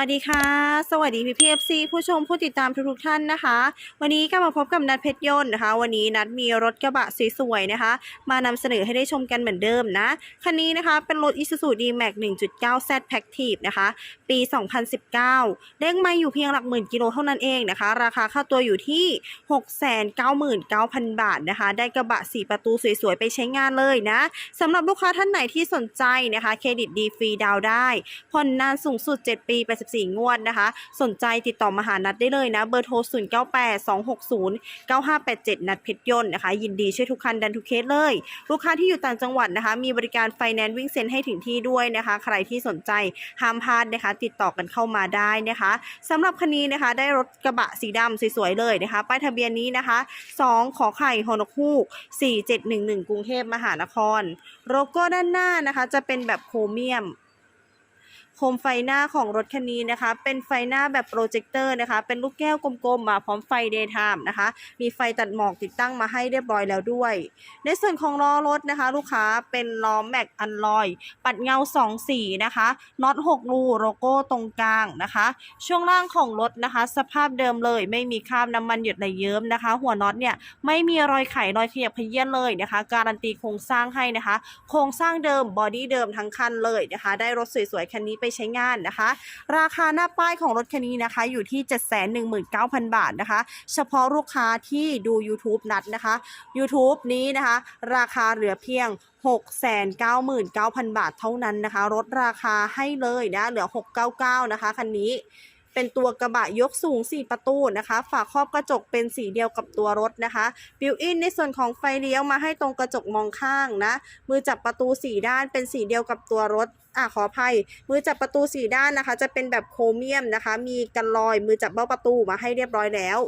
สวัสดีค่ะ สวัสดีพี่พีเอฟซีผู้ชมผู้ติดตามทุกๆท่านนะคะ วันนี้ก็มาพบกับนัดเพชรยนต์นะคะ วันนี้นัดมีรถกระบะสวยๆนะคะ มานำเสนอให้ได้ชมกันเหมือนเดิมนะ คันนี้นะคะเป็นรถ Isuzu D-Max 1.9 Z Pactive นะคะ ปี 2019 เด้งมาอยู่เพียงหลักหมื่นกิโลเท่านั้นเองนะคะ ราคาค่าตัวอยู่ที่ 699,000 บาทนะคะ ได้กระบะ 4 ประตูสวยๆ ไปใช้งานเลยนะสำหรับลูกค้าท่านไหนที่สนใจนะคะเครดิตดีฟรีดาวได้ผ่อนนานสูงสุด 7 ปี84งวดนะคะ สนใจติดต่อมาหานัดได้เลยนะ เบอร์โทร 098 260 9587 นัดเพชรยนต์นะคะ ยินดีช่วยทุกคันดันทุกเคสเลย ลูกค้าที่อยู่ต่างจังหวัดนะคะ มีบริการไฟแนนซ์วิ่งเซ็นให้ถึงที่ด้วยนะคะ ใครที่สนใจห้ามพลาดนะคะ ติดต่อกันเข้ามาได้นะคะสำหรับคันนี้นะคะ ได้รถกระบะสีดำสวยๆเลยนะคะป้ายทะเบียนนี้นะคะ 2 ขอไข่ฮอนกฮูก 4711 กรุงเทพมหานครโลโก้ด้านหน้านะคะ จะเป็นแบบโครเมียม คมไฟหน้าของรถคันนี้นะคะ เป็นไฟหน้าแบบโปรเจคเตอร์นะคะ เป็นลูกแก้วกลมๆมาพร้อมไฟเดย์ไทม์นะคะ มีไฟตัดหมอกติดตั้งมาให้เรียบร้อยแล้วด้วย ในส่วนของล้อรถนะคะ ลูกค้าเป็นล้อแม็กอันลอย ปัดเงา 2 สีนะคะน็อต6รูโลโก้ตรงกลางนะคะ ช่วงล่างของรถนะคะ สภาพเดิมเลย ไม่มีคราบน้ำมันหยดไหลเยิ้มนะคะ หัวน็อตเนี่ยไม่มีรอยไขรอยขยับขยื่นเลยนะคะ การันตีโครงสร้างให้นะคะ โครงสร้างเดิมบอดี้เดิมทั้งคันเลยนะคะ ได้รถสวยๆคันนี้ไปใช้งานนะคะ ราคาหน้าป้ายของรถคันนี้นะคะ อยู่ที่ 719,000 บาทนะคะ เฉพาะลูกค้าที่ดู YouTube นัดนะคะ YouTube นี้นะคะ ราคาเหลือเพียง699,000 บาทเท่านั้นนะคะลดราคาให้เลยนะ เหลือ 699 นะคะคันนี้เป็นตัวกระบะยกสูง 4 ประตูนะคะ ฝาครอบกระจกเป็นสีเดียวกับตัวรถนะคะบิวอินในส่วนของไฟเลี้ยวมาให้ตรงกระจกมองข้างนะ มือจับประตู 4 ด้านเป็นสีเดียวกับตัวรถอะขออภัย มือจับประตู4ด้านนะคะ จะเป็นแบบโครเมียมนะคะ มีกันลอยมือจับเบ้าประตูมาให้เรียบร้อยแล้ว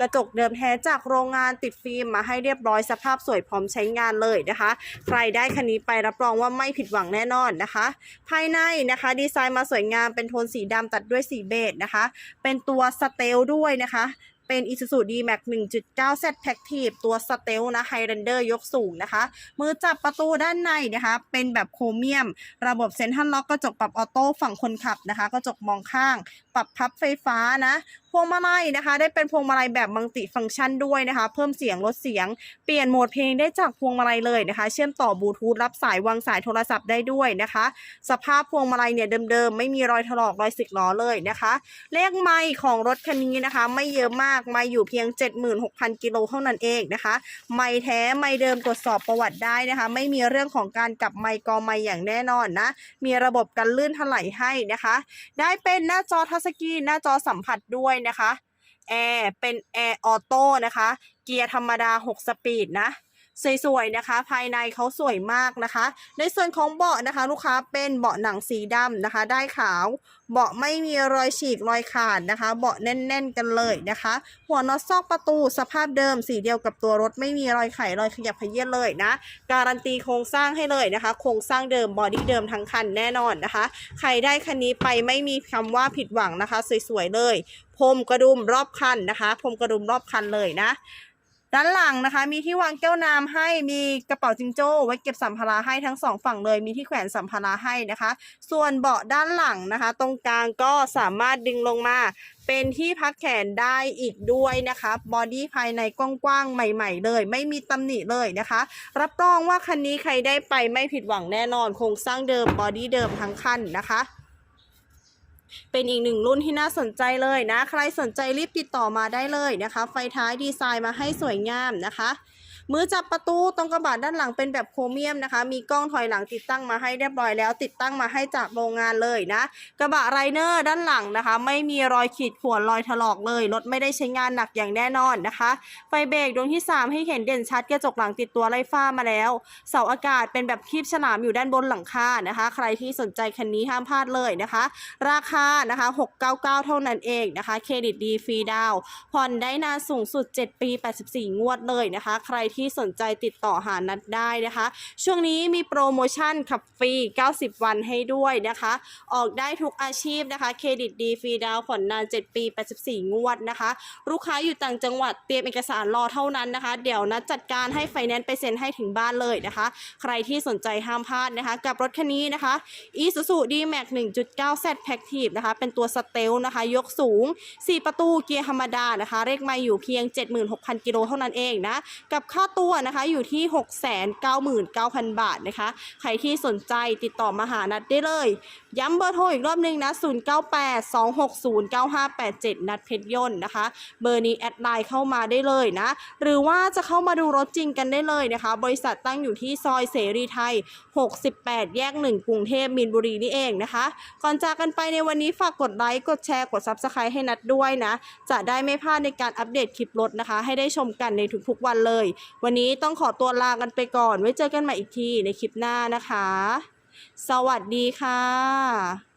กระจกเดิมแท้จากโรงงานติดฟิล์มมาให้เรียบร้อยสภาพสวยพร้อมใช้งานเลยนะคะ ใครได้คันนี้ไปรับรองว่าไม่ผิดหวังแน่นอนนะคะ ภายในนะคะดีไซน์มาสวยงามเป็นโทนสีดำตัดด้วยสีเบจนะคะ เป็นตัวสเตลด้วยนะคะ เป็น Isuzu D-Max 1.9 Z Pactive ตัวสเตลนะ Highlander ยกสูงนะคะ มือจับประตูด้านในนะคะ เป็นแบบโครเมียม ระบบเซ็นทรัลล็อกกระจกปรับออโต้ฝั่งคนขับนะคะ กระจกมองข้างปรับพับไฟฟ้านะพวงมาลัยนะคะ ได้เป็นพวงมาลัยแบบมัลติฟังก์ชันด้วยนะคะ เพิ่มเสียงลดเสียง เปลี่ยนโหมดเพลงได้จากพวงมาลัยเลยนะคะ เชื่อมต่อบลูทูธรับสายวางสายโทรศัพท์ได้ด้วยนะคะ สภาพพวงมาลัยเนี่ยเดิมๆ ไม่มีรอยถลอกรอยสึกล้อเลยนะคะ เลขไมล์ของรถคันนี้นะคะ ไม่เยอะมากไม่อยู่เพียง 76,000 กิโลเท่านั้นเองนะคะ ไม่แท้ไม่เดิมตรวจสอบประวัติได้นะคะ ไม่มีเรื่องของการกลับไมค์กอไมค์อย่างแน่นอนนะ มีระบบกันลื่นถลายให้นะคะ ได้เป็นหน้าจอทัชสกรีนหน้าจอสัมผัสด้วยนะคะแอร์เป็นแอร์ออโต้นะคะ เกียร์ธรรมดา 6 สปีดนะ สวยๆนะคะ ภายในเขาสวยมากนะคะ ในส่วนของเบาะนะคะ ลูกค้าเป็นเบาะหนังสีดำนะคะ ได้ขาว เบาะไม่มีรอยฉีกรอยขาดนะคะ เบาะแน่น ๆ กันเลยนะคะ หัวน็อตซอกประตูสภาพเดิมสีเดียวกับตัวรถไม่มีรอยไขรอยขยับขยื่นเลยนะ การันตีโครงสร้างให้เลยนะคะ โครงสร้างเดิมบอดี้เดิมทั้งคันแน่นอนนะคะ ใครได้คันนี้ไปไม่มีคำว่าผิดหวังนะคะ สวยๆเลยพรมกระดุมรอบคันนะคะพรมกระดุมรอบคันเลยนะ ด้านหลังนะคะ มีที่วางแก้วน้ำให้มีกระเป๋าจิงโจ้ไว้เก็บสัมภาระให้ทั้งสองฝั่งเลย มีที่แขวนสัมภาระให้นะคะ ส่วนเบาะด้านหลังนะคะ ตรงกลางก็สามารถดึงลงมา เป็นที่พักแขนได้อีกด้วยนะคะบอดี้ภายในกว้างๆใหม่ ๆ เลย ไม่มีตำหนิเลยนะคะ รับรองว่าคันนี้ใครได้ไปไม่ผิดหวังแน่นอนโครงสร้างเดิมบอดี้เดิมทั้งคันนะคะ เป็นอีกหนึ่งรุ่นที่น่าสนใจเลยนะ ใครสนใจรีบติดต่อมาได้เลยนะคะ ไฟท้ายดีไซน์มาให้สวยงามนะคะ มือจับประตูตรงกระบะด้านหลังเป็นแบบโครเมียมนะคะ มีกล้องถอยหลังติดตั้งมาให้เรียบร้อยแล้ว ติดตั้งมาให้จากโรงงานเลยนะ กระบะไรเนอร์ด้านหลังนะคะ ไม่มีรอยขีดข่วนรอยถลอกเลยรถไม่ได้ใช้งานหนักอย่างแน่นอนนะคะ ไฟเบรกดวงที่ 3 ให้เห็นเด่นชัดกระจกหลังติดตัวไล่ฟ้ามาแล้ว เสาอากาศเป็นแบบคีบฉลามอยู่ด้านบนหลังคานะคะ ใครที่สนใจคันนี้ห้ามพลาดเลยนะคะ ราคานะคะ 699 เท่านั้นเองนะคะเครดิตดีฟรีดาวผ่อนได้นานสูงสุด 7 ปี 84 งวดเลยนะคะ ใครที่ที่สนใจติดต่อหานัดได้นะคะ ช่วงนี้มีโปรโมชั่นขับฟรี 90 วันให้ด้วยนะคะ ออกได้ทุกอาชีพนะคะ เครดิตดีฟรีดาวผ่อนนาน 7 ปี 84 งวดนะคะ ลูกค้าอยู่ต่างจังหวัดเตรียมเอกสารรอเท่านั้นนะคะ เดี๋ยวนัดจัดการให้ไฟแนนซ์ไปเซ็นให้ถึงบ้านเลยนะคะ ใครที่สนใจห้ามพลาดนะคะ กับรถคันนี้นะคะ Isuzu D-Max 1.9 Z Active นะคะ เป็นตัวสเตลนะคะ ยกสูง 4 ประตูเกียร์ธรรมดานะคะ เลขไมาอยู่เพียง 76,000 กิโลเท่านั้นเองนะ กับค่าตัวนะคะอยู่ที่ 699,000 บาทนะคะ ใครที่สนใจติดต่อมาหานัดได้เลย ย้ำเบอร์โทรอีกรอบหนึงนะ 0982609587 นัดเพชรยนต์นะคะ เบอร์นี้แอดไลน์เข้ามาได้เลยนะ หรือว่าจะเข้ามาดูรถจริงกันได้เลยนะคะ บริษัทตั้งอยู่ที่ซอยเสรีไทย 68 แยก 1 กรุงเทพมีนบุรีนี่เองนะคะ ก่อนจากกันไปในวันนี้ฝากกดไลค์ กดแชร์ กด Subscribe ให้นัดด้วยนะ จะได้ไม่พลาดในการอัปเดตคลิปรถนะคะ ให้ได้ชมกันในทุกๆวันเลยวันนี้ต้องขอตัวลากันไปก่อน ไว้เจอกันใหม่อีกทีในคลิปหน้านะคะ สวัสดีค่ะ